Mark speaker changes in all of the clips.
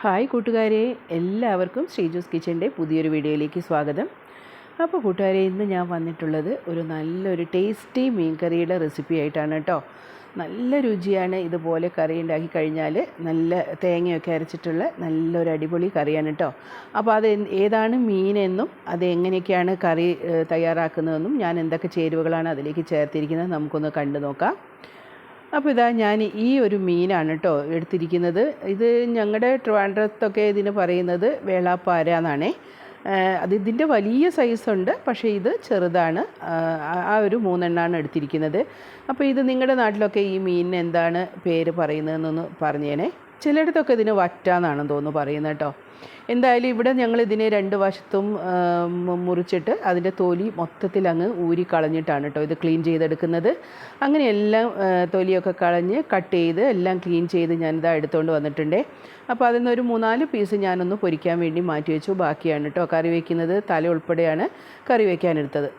Speaker 1: Hi കൂട്ടുകാരെ എല്ലാവർക്കും ശ്രീജൂസ് കിച്ചന്റെ പുതിയൊരു വീഡിയോയിലേക്ക് സ്വാഗതം. അപ്പോൾ കൂട്ടുകാരെ ഇന്ന് ഞാൻ വന്നിട്ടുള്ളത് ഒരു നല്ലൊരു ടേസ്റ്റി മീൻ കറിയുടെ റെസിപ്പി ആയിട്ടാണ് കേട്ടോ നല്ല രുചിയാണ് ഇതുപോലെ കറി ഉണ്ടാക്കി കഴിഞ്ഞാൽ നല്ല തേങ്ങയൊക്കെ അരച്ചിട്ടുള്ള നല്ലൊരു അടിപൊളി കറിയാണ് കേട്ടോ അപ്പോൾ അത് ഏതാണ് മീനെന്നും അത് എങ്ങനെയൊക്കെയാണ് കറി തയ്യാറാക്കുന്നതെന്നും ഞാൻ എന്തൊക്കെ ചേരുവകളാണ് അതിലേക്ക് ചേർത്തിരിക്കുന്നത് നമുക്കൊന്ന് കണ്ടു നോക്കാം. അപ്പോൾ ഇതാ ഞാൻ ഈ ഒരു മീനാണ് കേട്ടോ എടുത്തിരിക്കുന്നത്. ഇത് ഞങ്ങളുടെ ട്രിവാൻഡ്രത്തൊക്കെ ഇതിന് പറയുന്നത് വേളാപ്പാര എന്നാണേ. അത് ഇതിന്റെ വലിയ സൈസുണ്ട് പക്ഷേ ഇത് ചെറുതാണ്. ആ- ഒരു മൂന്നെണ്ണമാണ് എടുത്തിരിക്കുന്നത്. അപ്പോൾ ഇത് നിങ്ങളുടെ നാട്ടിലൊക്കെ ഈ മീനിന് എന്താണ് പേര് പറയുന്നതെന്നൊന്ന് പറഞ്ഞേനെ. ചിലയിടത്തൊക്കെ ഇതിന് വറ്റ എന്നാണെന്ന് തോന്നുന്നു പറയുന്നത് കേട്ടോ എന്തായാലും ഇവിടെ ഞങ്ങൾ ഇതിനെ രണ്ട് വശത്തും മുറിച്ചിട്ട് അതിന്റെ തൊലി മൊത്തത്തിൽ അങ്ങ് ഊരി കളഞ്ഞിട്ടാണ് കേട്ടോ ഇത് ക്ലീൻ ചെയ്തെടുക്കുന്നത്. അങ്ങനെ എല്ലാം തൊലിയൊക്കെ കളഞ്ഞ് കട്ട് ചെയ്ത് എല്ലാം ക്ലീൻ ചെയ്ത് ഞാനിതാ എടുത്തുകൊണ്ട് വന്നിട്ടുണ്ട്. അപ്പോൾ അതിൽ നിന്ന് ഒരു മൂന്നാൽ പീസ് ഞാനൊന്ന് പൊരിക്കാൻ വേണ്ടി മാറ്റി വെച്ചു. ബാക്കിയാണ് കേട്ടോ കറി വയ്ക്കുന്നത് തല ഉൾപ്പെടെയാണ് കറി വയ്ക്കാനെടുത്തത്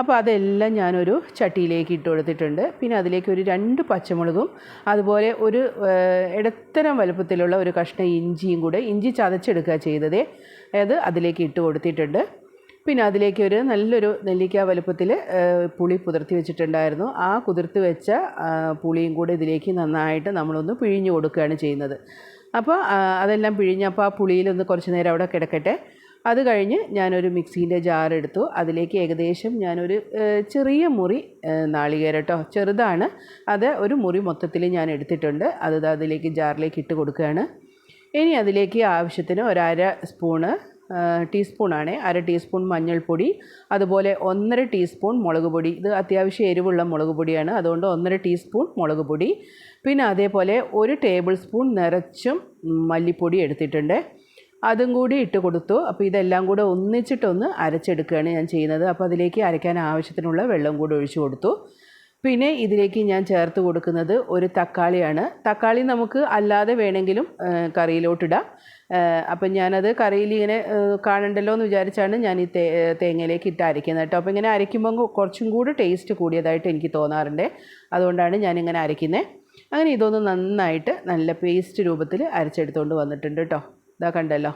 Speaker 1: അപ്പോൾ അതെല്ലാം ഞാനൊരു ചട്ടിയിലേക്ക് ഇട്ട് കൊടുത്തിട്ടുണ്ട്. പിന്നെ അതിലേക്ക് ഒരു രണ്ട് പച്ചമുളകും അതുപോലെ ഒരു ഇടത്തരം വലുപ്പത്തിലുള്ള ഒരു കഷ്ണം ഇഞ്ചിയും കൂടെ ഇഞ്ചി ചതച്ചെടുക്കുക ചെയ്തതേ. അത് അതിലേക്ക് ഇട്ട് കൊടുത്തിട്ടുണ്ട്. പിന്നെ അതിലേക്ക് ഒരു നല്ലൊരു നെല്ലിക്ക വലുപ്പത്തിൽ പുളി കുതിർത്തി വെച്ചിട്ടുണ്ടായിരുന്നു. ആ കുതിർത്തി വെച്ച പുളിയും കൂടെ ഇതിലേക്ക് നന്നായിട്ട് നമ്മളൊന്ന് പിഴിഞ്ഞു കൊടുക്കുകയാണ് ചെയ്യുന്നത്. അപ്പോൾ അതെല്ലാം പിഴിഞ്ഞപ്പോൾ ആ പുളിയിലൊന്ന് കുറച്ച് നേരം അവിടെ കിടക്കട്ടെ. അത് കഴിഞ്ഞ് ഞാനൊരു മിക്സീന്റെ ജാർ എടുത്തു. അതിലേക്ക് ഏകദേശം ഞാനൊരു ചെറിയ മുറി നാളികേരട്ടോ നാളികേരം ചെറുതാണ്. അത് ഒരു മുറി മൊത്തത്തിൽ ഞാൻ എടുത്തിട്ടുണ്ട്. അത് അതിലേക്ക് ജാറിലേക്ക് ഇട്ട് കൊടുക്കുകയാണ്. ഇനി അതിലേക്ക് ആവശ്യത്തിന് ഒരര സ്പൂണ് ടീസ്പൂണാണ്. അര ടീസ്പൂൺ മഞ്ഞൾപ്പൊടി അതുപോലെ ഒന്നര ടീസ്പൂൺ മുളക് പൊടി. ഇത് അത്യാവശ്യം എരിവുള്ള മുളക് പൊടിയാണ് അതുകൊണ്ട് ഒന്നര ടീസ്പൂൺ മുളക് പൊടി. പിന്നെ അതേപോലെ ഒരു ടേബിൾ സ്പൂൺ നിറച്ചും മല്ലിപ്പൊടി എടുത്തിട്ടുണ്ട്. അതും കൂടി ഇട്ട് കൊടുത്തു. അപ്പോൾ ഇതെല്ലാം കൂടെ ഒന്നിച്ചിട്ടൊന്ന് അരച്ചെടുക്കുകയാണ് ഞാൻ ചെയ്യുന്നത്. അപ്പോൾ അതിലേക്ക് അരയ്ക്കാൻ ആവശ്യത്തിനുള്ള വെള്ളം കൂടി ഒഴിച്ചു കൊടുത്തു. പിന്നെ ഇതിലേക്ക് ഞാൻ ചേർത്ത് കൊടുക്കുന്നത് ഒരു തക്കാളിയാണ്. തക്കാളി നമുക്ക് അല്ലാതെ വേണമെങ്കിലും കറിയിലോട്ടിടാം. അപ്പം ഞാനത് കറിയിൽ ഇങ്ങനെ കാണണ്ടല്ലോ എന്ന് വിചാരിച്ചാണ് ഞാൻ ഈ തേ തേങ്ങയിലേക്ക് ഇട്ട് അരയ്ക്കുന്നത് കേട്ടോ. അപ്പോൾ ഇങ്ങനെ അരയ്ക്കുമ്പോൾ കുറച്ചും കൂടി ടേസ്റ്റ് കൂടിയതായിട്ട് എനിക്ക് തോന്നാറുണ്ട്. അതുകൊണ്ടാണ് ഞാനിങ്ങനെ അരയ്ക്കുന്നത് അങ്ങനെ ഇതൊന്ന് നന്നായിട്ട് നല്ല പേസ്റ്റ് രൂപത്തിൽ അരച്ചെടുത്തുകൊണ്ട് വന്നിട്ടുണ്ട് കേട്ടോ. ഇതാ കണ്ടല്ലോ.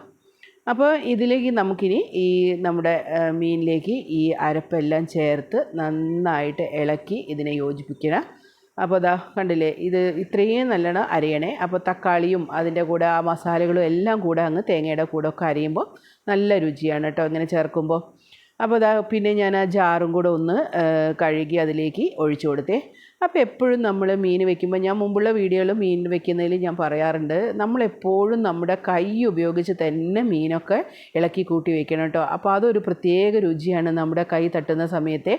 Speaker 1: അപ്പോൾ ഇതിലേക്ക് നമുക്കിനി ഈ നമ്മുടെ മീനിലേക്ക് ഈ അരപ്പെല്ലാം ചേർത്ത് നന്നായിട്ട് ഇളക്കി ഇതിനെ യോജിപ്പിക്കണം. അപ്പോൾ അതാ കണ്ടില്ലേ ഇത് ഇത്രയും നല്ലോണം അരയണേ. അപ്പോൾ തക്കാളിയും അതിന്റെ കൂടെ ആ മസാലകളും എല്ലാം കൂടെ അങ്ങ് തേങ്ങയുടെ കൂടെ ഒക്കെ അരിയുമ്പോൾ നല്ല രുചിയാണ് കേട്ടോ ഇങ്ങനെ ചേർക്കുമ്പോൾ. അപ്പോൾ അതാ പിന്നെ ഞാൻ ആ ജാറും കൂടെ ഒന്ന് കഴുകി അതിലേക്ക് ഒഴിച്ചു കൊടുത്തേ. അപ്പോൾ എപ്പോഴും നമ്മൾ മീൻ വെക്കുമ്പോൾ ഞാൻ മുമ്പുള്ള വീഡിയോയിൽ മീൻ വെക്കുന്നതിൽ ഞാൻ പറയാറുണ്ട് നമ്മളെപ്പോഴും നമ്മുടെ കൈ ഉപയോഗിച്ച് തന്നെ മീനൊക്കെ ഇളക്കി കൂട്ടി വെക്കണം കേട്ടോ. അപ്പോൾ അതൊരു പ്രത്യേക രുചിയാണ് നമ്മുടെ കൈ തട്ടുന്ന സമയത്തെ.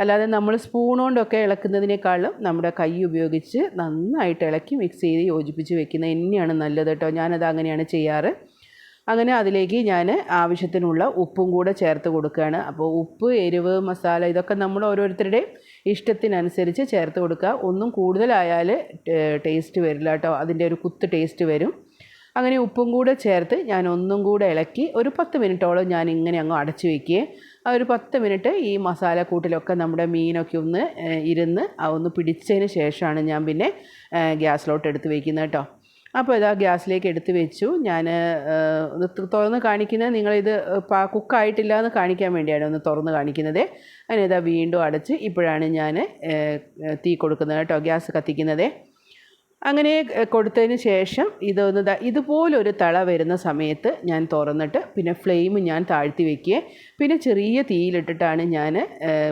Speaker 1: അല്ലാതെ നമ്മൾ സ്പൂൺ കൊണ്ടൊക്കെ ഇളക്കുന്നതിനേക്കാളും നമ്മുടെ കൈ ഉപയോഗിച്ച് നന്നായിട്ട് ഇളക്കി മിക്സ് ചെയ്ത് യോജിപ്പിച്ച് വെക്കുന്നത് തന്നെയാണ് നല്ലത് കേട്ടോ. ഞാനത് അങ്ങനെയാണ് ചെയ്യാറ്. അങ്ങനെ അതിലേക്ക് ഞാൻ ആവശ്യത്തിനുള്ള ഉപ്പും കൂടെ ചേർത്ത് കൊടുക്കുകയാണ്. അപ്പോൾ ഉപ്പ് എരിവ് മസാല ഇതൊക്കെ നമ്മൾ ഓരോരുത്തരുടെയും ഇഷ്ടത്തിനനുസരിച്ച് ചേർത്ത് കൊടുക്കുക. ഒന്നും കൂടുതലായാൽ ടേസ്റ്റ് വരില്ല കേട്ടോ. അതിന്റെ ഒരു കുത്ത് ടേസ്റ്റ് വരും. അങ്ങനെ ഉപ്പും കൂടെ ചേർത്ത് ഞാൻ ഒന്നും കൂടെ ഇളക്കി ഒരു പത്ത് മിനിറ്റോളം ഞാൻ ഇങ്ങനെ അങ്ങ് അടച്ചു വയ്ക്കുകയും ആ ഒരു പത്ത് മിനിറ്റ് ഈ മസാല കൂട്ടിലൊക്കെ നമ്മുടെ മീനൊക്കെ ഒന്ന് ഇരുന്ന് ഒന്ന് പിടിച്ചതിന് ശേഷമാണ് ഞാൻ പിന്നെ ഗ്യാസിലോട്ട് എടുത്ത് വയ്ക്കുന്നത് കേട്ടോ. അപ്പോൾ ഇതാ ഗ്യാസിലേക്ക് എടുത്ത് വെച്ചു. ഞാൻ ഒന്ന് തുറന്ന് കാണിക്കുന്നത് നിങ്ങളിത് കുക്കായിട്ടില്ല എന്ന് കാണിക്കാൻ വേണ്ടിയാണ് ഒന്ന് തുറന്ന് കാണിക്കുന്നത്. അതിനിതാ വീണ്ടും അടച്ച് ഇപ്പോഴാണ് ഞാൻ തീ കൊടുക്കുന്നത് കേട്ടോ ഗ്യാസ് കത്തിക്കുന്നത്. അങ്ങനെ കൊടുത്തതിന് ശേഷം ഇതൊന്ന് ഇതുപോലൊരു തള വരുന്ന സമയത്ത് ഞാൻ തുറന്നിട്ട് പിന്നെ ഫ്ലെയിം ഞാൻ താഴ്ത്തി വെക്കുക പിന്നെ ചെറിയ തീയിലിട്ടിട്ടാണ് ഞാൻ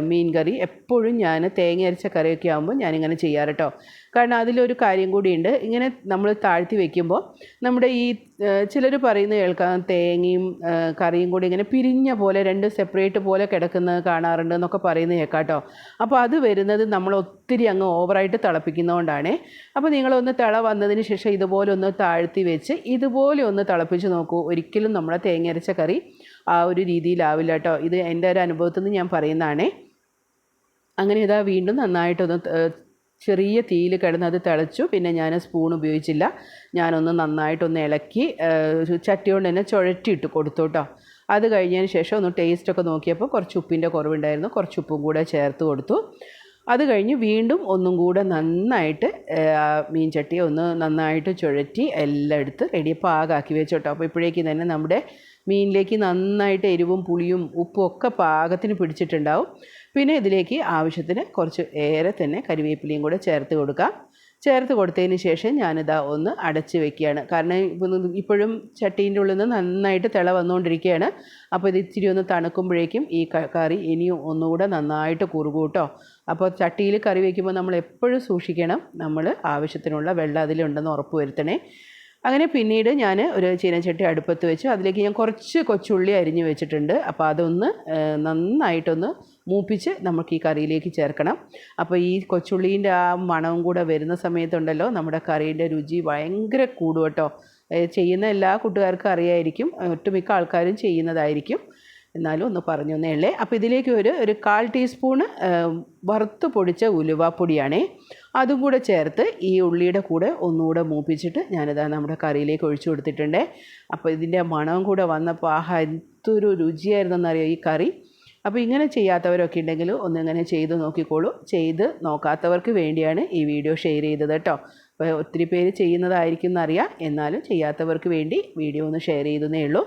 Speaker 1: മീൻ കറി എപ്പോഴും ഞാൻ തേങ്ങ അരച്ച കറിയൊക്കെ ആകുമ്പോൾ ഞാനിങ്ങനെ ചെയ്യാറ് കേട്ടോ. കാരണം അതിലൊരു കാര്യം കൂടിയുണ്ട്. ഇങ്ങനെ നമ്മൾ താഴ്ത്തി വെക്കുമ്പോൾ നമ്മുടെ ഈ ചിലർ പറയുന്നത് കേൾക്കാം. തേങ്ങയും കറിയും കൂടി ഇങ്ങനെ പിരിഞ്ഞ പോലെ രണ്ട് സെപ്പറേറ്റ് പോലെ കിടക്കുന്നത് കാണാറുണ്ട് എന്നൊക്കെ പറയുന്നത് കേൾക്കാം കേട്ടോ അപ്പോൾ അത് വരുന്നത് നമ്മൾ ഒത്തിരി അങ്ങ് ഓവറായിട്ട് തിളപ്പിക്കുന്നതുകൊണ്ടാണ്. അപ്പോൾ നിങ്ങളൊന്ന് തിള വന്നതിന് ശേഷം ഇതുപോലെ ഒന്ന് താഴ്ത്തി വെച്ച് ഇതുപോലെ ഒന്ന് തിളപ്പിച്ച് നോക്കൂ. ഒരിക്കലും നമ്മളെ തേങ്ങ അരച്ച കറി ആ ഒരു രീതിയിലാവില്ല കേട്ടോ. ഇത് എന്റെ ഒരു അനുഭവത്തിൽ നിന്ന് ഞാൻ പറയുന്നതാണേ. അങ്ങനെ ഇതാ വീണ്ടും നന്നായിട്ടൊന്ന് ചെറിയ തീയിൽ കിടന്ന് അത് തിളച്ചു. പിന്നെ ഞാൻ സ്പൂൺ ഉപയോഗിച്ചില്ല. ഞാനൊന്ന് നന്നായിട്ടൊന്ന് ഇളക്കി ചട്ടി കൊണ്ട് തന്നെ ചുഴറ്റിയിട്ട് കൊടുത്തു കേട്ടോ അത് കഴിഞ്ഞതിന് ശേഷം ഒന്ന് ടേസ്റ്റൊക്കെ നോക്കിയപ്പോൾ കുറച്ച് ഉപ്പിന്റെ കുറവുണ്ടായിരുന്നു. കുറച്ച് ഉപ്പും കൂടെ ചേർത്ത് കൊടുത്തു. അത് കഴിഞ്ഞ് വീണ്ടും ഒന്നും കൂടെ നന്നായിട്ട് മീൻ ചട്ടി ഒന്ന് നന്നായിട്ട് ചുഴറ്റി എല്ലാം എടുത്ത് റെഡി പാകാക്കി വെച്ചോട്ടോ. അപ്പോൾ ഇപ്പോഴേക്കും തന്നെ നമ്മുടെ മീനിലേക്ക് നന്നായിട്ട് എരിവും പുളിയും ഉപ്പും ഒക്കെ പാകത്തിന് പിടിച്ചിട്ടുണ്ടാവും. പിന്നെ ഇതിലേക്ക് ആവശ്യത്തിന് കുറച്ച് ഏറെ തന്നെ കരിവേപ്പിലയും കൂടെ ചേർത്ത് കൊടുക്കാം. ചേർത്ത് കൊടുത്തതിന് ശേഷം ഞാനിതാ ഒന്ന് അടച്ച് വെക്കുകയാണ്. കാരണം ഇപ്പോഴും ചട്ടീന്റെ ഉള്ളിൽ നിന്ന് നന്നായിട്ട് തിള വന്നുകൊണ്ടിരിക്കുകയാണ്. അപ്പോൾ ഇത് ഇച്ചിരി ഒന്ന് തണുക്കുമ്പോഴേക്കും ഈ കറി ഇനിയും ഒന്നുകൂടെ നന്നായിട്ട് കുറുകൂട്ടോ. അപ്പോൾ ചട്ടിയിൽ കറി വയ്ക്കുമ്പോൾ നമ്മൾ എപ്പോഴും സൂക്ഷിക്കണം. നമ്മൾ ആവശ്യത്തിനുള്ള വെള്ളം അതിലുണ്ടെന്ന് ഉറപ്പ് വരുത്തണേ. അങ്ങനെ പിന്നീട് ഞാൻ ഒരു ചീനച്ചട്ടി അടുപ്പത്ത് വെച്ചു. അതിലേക്ക് ഞാൻ കുറച്ച് കൊച്ചുള്ളി അരിഞ്ഞ് വെച്ചിട്ടുണ്ട്. അപ്പോൾ അതൊന്ന് നന്നായിട്ടൊന്ന് മൂപ്പിച്ച് നമുക്ക് ഈ കറിയിലേക്ക് ചേർക്കണം. അപ്പോൾ ഈ കൊച്ചുള്ളീന്റെ ആ മണവും കൂടെ വരുന്ന സമയത്തുണ്ടല്ലോ നമ്മുടെ കറീന്റെ രുചി ഭയങ്കര കൂടും കേട്ടോ. ചെയ്യുന്ന എല്ലാ കൂട്ടുകാർക്കും അറിയായിരിക്കും. ഒട്ടുമിക്ക ആൾക്കാരും ചെയ്യുന്നതായിരിക്കും. എന്നാലും ഒന്ന് പറഞ്ഞു ഉള്ളേ. അപ്പോൾ ഇതിലേക്ക് ഒരു ഒരു കാൽ ടീസ്പൂണ് വറുത്ത് പൊടിച്ച ഉലുവാപ്പൊടിയാണേ. അതും കൂടെ ചേർത്ത് ഈ ഉള്ളിയുടെ കൂടെ ഒന്നുകൂടെ മൂപ്പിച്ചിട്ട് ഞാനിതാ നമ്മുടെ കറിയിലേക്ക് ഒഴിച്ചു കൊടുത്തിട്ടുണ്ട്. അപ്പോൾ ഇതിന്റെ മണവും കൂടെ വന്നപ്പോൾ ആഹാ എന്തൊരു രുചിയായിരുന്നെന്നറിയോ ഈ കറി. അപ്പോൾ ഇങ്ങനെ ചെയ്യാത്തവരൊക്കെ ഉണ്ടെങ്കിൽ ഒന്നിങ്ങനെ ചെയ്ത് നോക്കിക്കോളൂ. ചെയ്ത് നോക്കാത്തവർക്ക് വേണ്ടിയാണ് ഈ വീഡിയോ ഷെയർ ചെയ്തത് കേട്ടോ. അപ്പോൾ ഒത്തിരി പേര് ചെയ്യുന്നതായിരിക്കും എന്നറിയാം. എന്നാലും ചെയ്യാത്തവർക്ക് വേണ്ടി വീഡിയോ ഒന്ന് ഷെയർ ചെയ്തതേ ഉള്ളൂ.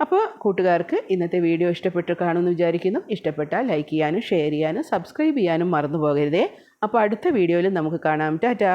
Speaker 1: അപ്പോൾ കൂട്ടുകാർക്ക് ഇന്നത്തെ വീഡിയോ ഇഷ്ടപ്പെട്ട് കാണുമെന്ന് വിചാരിക്കുന്നു. ഇഷ്ടപ്പെട്ടാൽ ലൈക്ക് ചെയ്യാനും ഷെയർ ചെയ്യാനും സബ്സ്ക്രൈബ് ചെയ്യാനും മറന്നു പോകരുതേ അപ്പോൾ അടുത്ത വീഡിയോയിൽ നമുക്ക് കാണാം. ടാറ്റാ!